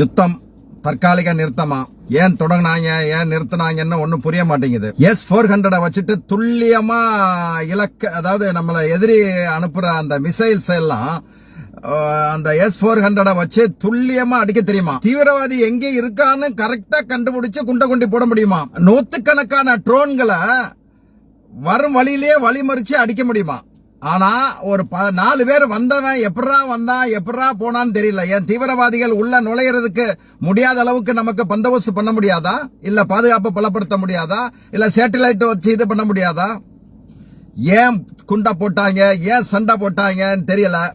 யுத்தம் தற்காலிக நிறுத்தமா? ஏன் தொடங்கினாங்க? ஏன் நிறுத்தினாங்கன்னு ஒன்றும் புரிய மாட்டேங்குது. எஸ் ஃபோர் ஹண்ட்ரட வச்சுட்டு துல்லியமா இலக்க அதாவது நம்மளை எதிரி அனுப்புற அந்த மிசைல்ஸ் எல்லாம் அந்த எஸ் ஃபோர் ஹண்ட்ரட வச்சு துல்லியமா அடிக்க தெரியுமா? தீவிரவாதி எங்கே இருக்கான்னு கரெக்டா கண்டுபிடிச்சு குண்டை குண்டி போட முடியுமா? நூத்துக்கணக்கான ட்ரோன்களை வரும் வழியிலேயே வழிமறிச்சு அடிக்க முடியுமா? ஆனா ஒரு ப- நாலு பேர் வந்தவன் எப்படா வந்தான் எப்படா போனான்னு தெரியல. ஏன் தீவிரவாதிகள் உள்ள நுழையிறதுக்கு முடியாத அளவுக்கு நமக்கு பந்தோபஸ்து பண்ண முடியாதா? இல்ல பாதுகாப்பு பலப்படுத்த முடியாதா? இல்ல சேட்டலைட் வச்சு இது பண்ண முடியாதா? ஏன் குண்டா போட்டாங்க? ஏன் சண்டை போட்டாங்கன்னு தெரியல.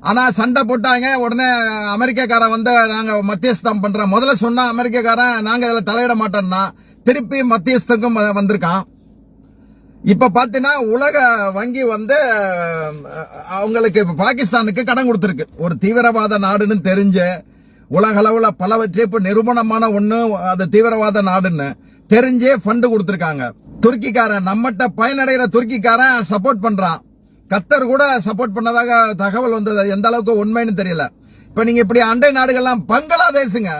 ஆனா சண்டை போட்டாங்க உடனே அமெரிக்கக்காரன் வந்து நாங்க மத்தியஸ்தம் பண்றோம். முதல்ல சொன்னா அமெரிக்கக்காரன் நாங்க இதுல தலையிட மாட்டோம்னா திருப்பி மத்தியஸ்தங்கும் வ- வந்திருக்கான். இப்ப பாத்தீங்கன்னா உலக வங்கி வந்து அவங்களுக்கு பாகிஸ்தானுக்கு கடன் கொடுத்திருக்கு. ஒரு தீவிரவாத நாடுன்னு தெரிஞ்ச உலக அளவுல பலவற்றை இப்ப நிரூபணமான ஒண்ணு அது தீவிரவாத நாடுன்னு தெரிஞ்சே ஃபண்டு கொடுத்துருக்காங்க. துருக்கிக்காரன் நம்மகிட்ட பயனடைகிற துருக்கிக்காரன் சப்போர்ட் பண்றான். கத்தர் கூட சப்போர்ட் பண்ணதாக தகவல் வந்தது. எந்த அளவுக்கு உண்மைன்னு தெரியல. இப்ப நீங்க இப்படி அண்டை நாடுகள்லாம் பங்களாதேசுங்க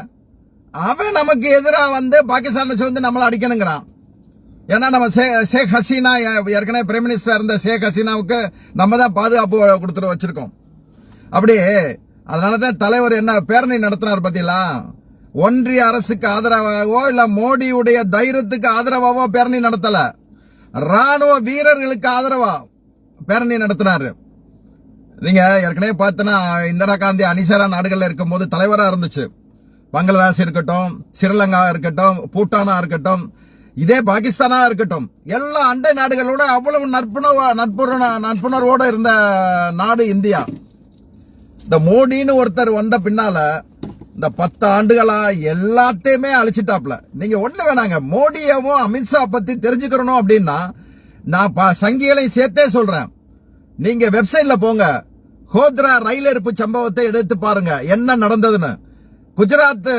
அவன் நமக்கு எதிராக வந்து பாகிஸ்தானை வந்து நம்மளை அடிக்கணுங்கிறான். ஏன்னா நம்ம சே ஷேக் ஹசீனா ஏற்கனவே பிரைம் மினிஸ்டர் இருந்த ஷேக் ஹசீனாவுக்கு நம்ம தான் பாதுகாப்பு கொடுத்துட்டு வச்சிருக்கோம். அப்படி அதனால தான் தலைவர் என்ன பேரணி நடத்தினார் பார்த்தீங்களா ஒன்றிய அரசுக்கு ஆதரவாகவோ இல்லை மோடியுடைய தைரியத்துக்கு ஆதரவாகவோ பேரணி நடத்தலை. ராணுவ வீரர்களுக்கு ஆதரவா பேரணி நடத்தினாரு. நீங்க ஏற்கனவே பார்த்தனா இந்திரா காந்தி அனிசரா நாடுகளில் இருக்கும்போது தலைவராக இருந்துச்சு. பங்களாதேஷ் இருக்கட்டும் ஸ்ரீலங்கா இருக்கட்டும் பூட்டானா இருக்கட்டும் இதே பாகிஸ்தானா இருக்கட்டும். எல்லா அண்டை நாடுகளோட அவ்வளவு நட்புணர்வு நட்புணர்வு நட்புணர்வோட இருந்த நாடு இந்தியா. இந்த மோடின்னு ஒருத்தர் வந்த பின்னால இந்த பத்து ஆண்டுகளா எல்லாத்தையுமே அழிச்சிட்டாப்ல. நீங்க ஒண்ணு வேணாங்க மோடியவும் அமித்ஷா பத்தி தெரிஞ்சுக்கிறணும் அப்படின்னா நான் ப- சங்கிகளையும் சேர்த்தே சொல்றேன். நீங்க வெப்சைட்ல போங்க. ஹோத்ரா ரயில் எரிப்பு சம்பவத்தை எடுத்து பாருங்க என்ன நடந்ததுன்னு. குஜராத்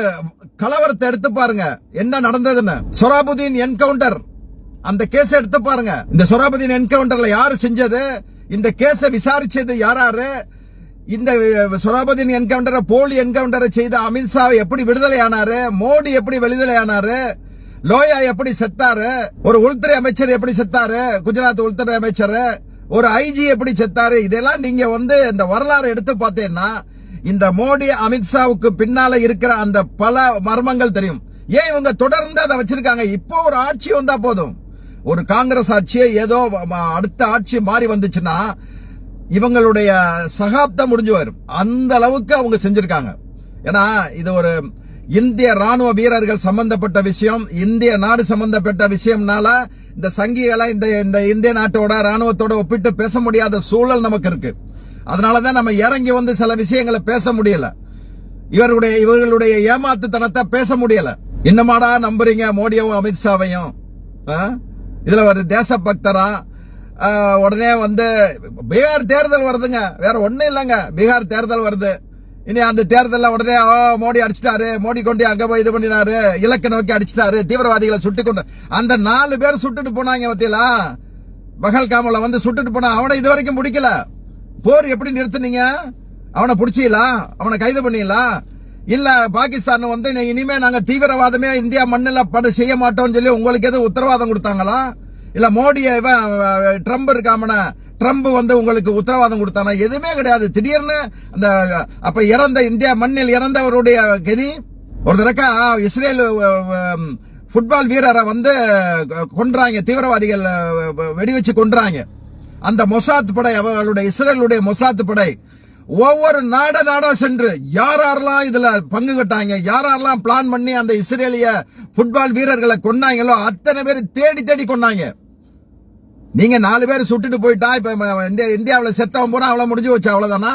கலவரத்தை எடுத்து பாருங்க. என்ன நடந்ததுன்னு? சொராபுதீன் என்கவுண்டர். அந்த கேஸ் எடுத்து பாருங்க. இந்த சொராபுதீன் என்கவுண்டர்ல யாரு செஞ்சது? இந்த கேஸை விசாரிச்சது யாராரு? இந்த சொராபுதீன் என்கவுண்டரை போலி என்கவுண்டரை செய்த அமித்ஷா எப்படி விடுதலை ஆனாரு மோடி எப்படி விடுதலை ஆனாரு லோயா எப்படி செத்தாரு? ஒரு உள்துறை அமைச்சர் எப்படி செத்தாரு? குஜராத் உள்துறை அமைச்சர். ஒரு ஐஜி எப்படி செத்தாரு? இதெல்லாம் நீங்க வந்து இந்த வரலாறு எடுத்து பார்த்தீங்கன்னா இந்த மோடி அமித்ஷாவுக்கு பின்னால இருக்கிற அந்த பல மர்மங்கள் தெரியும். ஏன் இவங்க தொடர்ந்து அதை வச்சிருக்காங்க? இப்போ ஒரு ஆட்சி வந்தா போதும். ஒரு காங்கிரஸ் ஆட்சியே ஏதோ அடுத்த ஆட்சி மாறி வந்துச்சுன்னா இவங்களுடைய சகாப்தம் முடிஞ்சு வரும் அந்த அளவுக்கு அவங்க செஞ்சிருக்காங்க. ஏன்னா இது ஒரு இந்திய ராணுவ வீரர்கள் சம்பந்தப்பட்ட விஷயம் இந்திய நாடு சம்பந்தப்பட்ட விஷயம்னால இந்த சங்கிகளை இந்த இந்த இந்திய நாட்டோட ராணுவத்தோட ஒப்பிட்டு பேச முடியாத சூழல் நமக்கு இருக்கு. அதனாலதான் நம்ம இறங்கி வந்து சில விஷயங்களை பேச முடியல. இவருடைய இவர்களுடைய ஏமாத்துத்தனத்தை பேச முடியல. என்னமாடா நம்புறீங்க மோடியவும் அமித்ஷாவையும்? இதுல ஒரு தேசபக்தரா? உடனே வந்து பீகார் தேர்தல் வருதுங்க. வேற ஒண்ணும் இல்லைங்க. பீகார் தேர்தல் வருது. இனி அந்த தேர்தல்ல உடனே மோடி அடிச்சிட்டாரு. மோடி கொண்டு அங்க போய் இது பண்ணினாரு. இலக்கை நோக்கி அடிச்சிட்டாரு. தீவிரவாதிகளை சுட்டு கொண்டு. அந்த நாலு பேர் சுட்டுட்டு போனாங்க பத்தியலா? பகல்காமல வந்து சுட்டுட்டு போனா அவனை இது வரைக்கும் முடிக்கல போர் எப்படி நிறுத்துனீங்க? அவனை பிடிச்சிடலாம் அவனை கைது பண்ணிடலாம் இல்ல பாகிஸ்தான் வந்து இனி- இனிமே நாங்க தீவிரவாதமே இந்தியா மண்ணில் பட செய்ய மாட்டோம்னு சொல்லி உங்களுக்கு எதுவும் உத்தரவாதம் கொடுத்தாங்களா? இல்ல மோடிய இவன் ட்ரம்ப் இருக்காமன ட்ரம்ப் வந்து உங்களுக்கு உத்தரவாதம் கொடுத்தானா? எதுவுமே கிடையாது. திடீர்னு அந்த அப்ப இறந்த இந்தியா மண்ணில் இறந்தவருடைய கதி ஒரு தடக்கா இஸ்ரேல் ஃபுட்பால் வீரரை வந்து கொன்றாங்க. தீவிரவாதிகள் வெடி வச்சு கொன்றாங்க. அந்த மொசாத் படை அவர்களுடைய இஸ்ரேலுடைய மொசாத் படை ஒவ்வொரு நாட நாடா சென்று யார் யாரெல்லாம் இதுல பங்கு கட்டாங்க யார் யாரெல்லாம் பிளான் பண்ணி அந்த இஸ்ரேலிய ஃபுட்பால் வீரர்களை கொன்னாங்களோ அத்தனை பேர் தேடி தேடி கொன்னாங்க. நீங்க நாலு பேர் சுட்டுட்டு போயிட்டா இப்ப இந்தியா இந்தியாவில் செத்தவன் போனா அவ்வளவு முடிஞ்சு வச்சு அவ்வளவுதானா?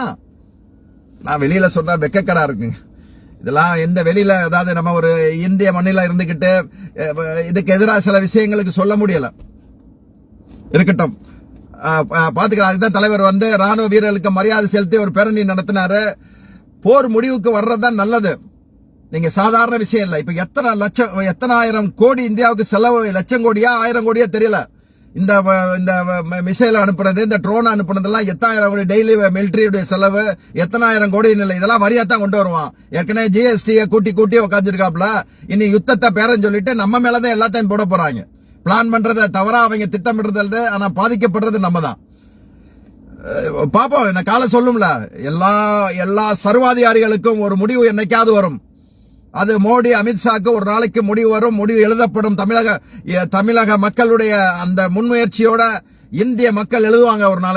நான் வெளியில சொன்னா வெக்கக்கடா இருக்குங்க. இதெல்லாம் எந்த வெளியில அதாவது நம்ம ஒரு இந்திய மண்ணில இருந்துகிட்டு இதுக்கு எதிராக சில விஷயங்களுக்கு சொல்ல முடியல. இருக்கட்டும். பார்த்துக்கலாம் பாத்துக்கலாம். அதுதான் தலைவர் வந்து ராணுவ வீரர்களுக்கு மரியாதை செலுத்தி ஒரு பேரணி நடத்தினாரு. போர் முடிவுக்கு வர்றதுதான் நல்லது. நீங்க சாதாரண விஷயம் இல்லை. இப்ப எத்தனை லட்சம் எத்தனை ஆயிரம் கோடி இந்தியாவுக்கு செலவு லட்சம் கோடியா ஆயிரம் கோடியா தெரியல. இந்த இந்த மிசைல் அனுப்புறது இந்த ட்ரோன் அனுப்புனதெல்லாம் எத்தாயிரம் கோடி டெய்லி மிலிட்டரியுடைய செலவு எத்தனாயிரம் கோடி இல்லை இதெல்லாம் வரியா தான் கொண்டு வருவான். ஏற்கனவே ஜிஎஸ்டியை கூட்டி கூட்டி உட்காந்துருக்காப்ல இனி யுத்தத்தை பேரன்னு சொல்லிட்டு நம்ம மேலதான் எல்லாத்தையும் போட போறாங்க. பிளான் பண்றத தவறா அவங்க திட்டமிடுறது ஆனா பாதிக்கப்படுறது நம்ம தான் பாப்போம் என்ன காலம் சொல்லும்ல எல்லா எல்லா சர்வாதிகாரிகளுக்கும் ஒரு முடிவு என்னைக்காவது வரும். அது மோடி அமித்ஷாக்கு ஒரு நாளைக்கு முடிவு வரும் முடிவு எழுதப்படும். தமிழக தமிழக மக்களுடைய அந்த முன்முயற்சியோட இந்திய மக்கள் எழுதுவாங்க ஒரு நாளைக்கு.